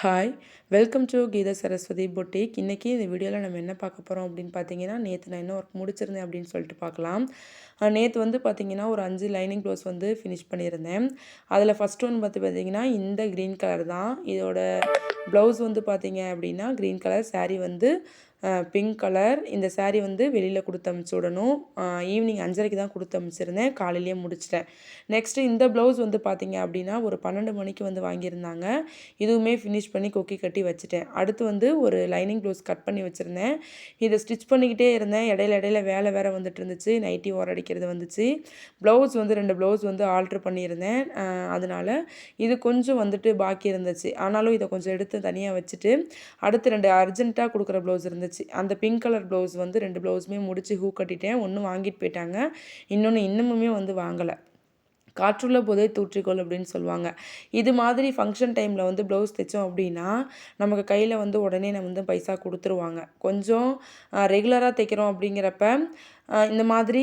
Hi welcome to Geetha Saraswathi boutique இன்றைக்கி இந்த வீடியோவில் நம்ம என்ன பார்க்க போகிறோம் அப்படின்னு பார்த்தீங்கன்னா நேற்று நான் என்ன ஒர்க் முடிச்சிருந்தேன் அப்படின்னு சொல்லிட்டு பார்க்கலாம். நேற்று வந்து பார்த்திங்கன்னா ஒரு அஞ்சு லைனிங் ப்ளவுஸ் வந்து ஃபினிஷ் பண்ணியிருந்தேன். அதில் ஃபஸ்ட் ஒன் பார்த்து பார்த்தீங்கன்னா இந்த க்ரீன் கலர் தான். இதோட ப்ளவுஸ் வந்து பார்த்திங்க அப்படின்னா க்ரீன் கலர் சாரீ வந்து பிங்க் கலர் இந்த சேரீ வந்து வெளியில் கொடுத்து அமுச்சு விடணும். ஈவினிங் அஞ்சரைக்கு தான் கொடுத்து அமுச்சிருந்தேன். காலையிலேயே முடிச்சிட்டேன். நெக்ஸ்ட்டு இந்த ப்ளவுஸ் வந்து பார்த்திங்க அப்படின்னா ஒரு பன்னெண்டு மணிக்கு வந்து வாங்கியிருந்தாங்க. இதுவுமே ஃபினிஷ் பண்ணி கொக்கி கட்டி வச்சுட்டேன். அடுத்து வந்து ஒரு லைனிங் ப்ளவுஸ் கட் பண்ணி வச்சுருந்தேன். இதை ஸ்டிச் பண்ணிக்கிட்டே இருந்தேன். இடையில இடையில வேலை வேறு வந்துட்டு இருந்துச்சு. நைட்டி ஓர் அடிக்கிறது வந்துச்சு. ப்ளவுஸ் வந்து ரெண்டு ப்ளவுஸ் வந்து ஆல்ட்ரு பண்ணியிருந்தேன். அதனால் இது கொஞ்சம் வந்துட்டு பாக்கி இருந்துச்சு. ஆனாலும் இதை கொஞ்சம் எடுத்து தனியாக வச்சுட்டு அடுத்து ரெண்டு அர்ஜென்ட்டாக கொடுக்குற ப்ளவுஸ் இருந்துச்சு. இருந்துச்சு அந்த பிங்க் கலர் ப்ளவுஸ் வந்து ரெண்டு ப்ளவுஸுமே முடித்து ஹூ கட்டிட்டேன். ஒன்று வாங்கிட்டு போயிட்டாங்க. இன்னொன்று இன்னமுமே வந்து வாங்கலை. காற்றுள்ள போதே தூற்றிக்கொள் அப்படின்னு சொல்லுவாங்க. இது மாதிரி ஃபங்க்ஷன் டைமில் வந்து ப்ளவுஸ் தைச்சோம் அப்படின்னா நமக்கு கையில் வந்து உடனே நம்ம வந்து பைசா கொடுத்துருவாங்க. கொஞ்சம் ரெகுலராக தைக்கிறோம் அப்படிங்கிறப்ப இந்த மாதிரி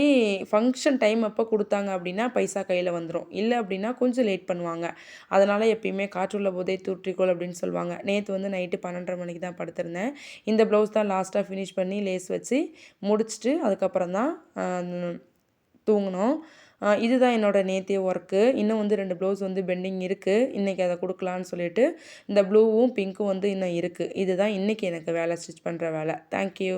ஃபங்க்ஷன் டைம் அப்போ கொடுத்தாங்க அப்படின்னா பைசா கையில் வந்துடும் இல்லை அப்படின்னா கொஞ்சம் லேட் பண்ணுவாங்க. அதனால் எப்பயுமே காற்றுள்ள போதே தூற்றிக்கோள் அப்படின்னு சொல்லுவாங்க. நேற்று வந்து நைட்டு பன்னெண்டரை மணிக்கு தான் படுத்திருந்தேன். இந்த ப்ளவுஸ் தான் லாஸ்ட்டாக ஃபினிஷ் பண்ணி லேஸ் வச்சு முடிச்சுட்டு அதுக்கப்புறம் தான் தூங்கினோம். இதுதான் என்னோடய நேத்திய ஒர்க்கு இன்னும் வந்து ரெண்டு ப்ளவுஸ் வந்து பெண்டிங் இருக்குது இன்றைக்கி அதை கொடுக்கலான்னு சொல்லிட்டு இந்த ப்ளூவும் பிங்க்கும் வந்து இன்னும் இருக்குது இதுதான் இன்றைக்கி எனக்கு வேலை ஸ்டிச் பண்ணுற வேலை. தேங்க்யூ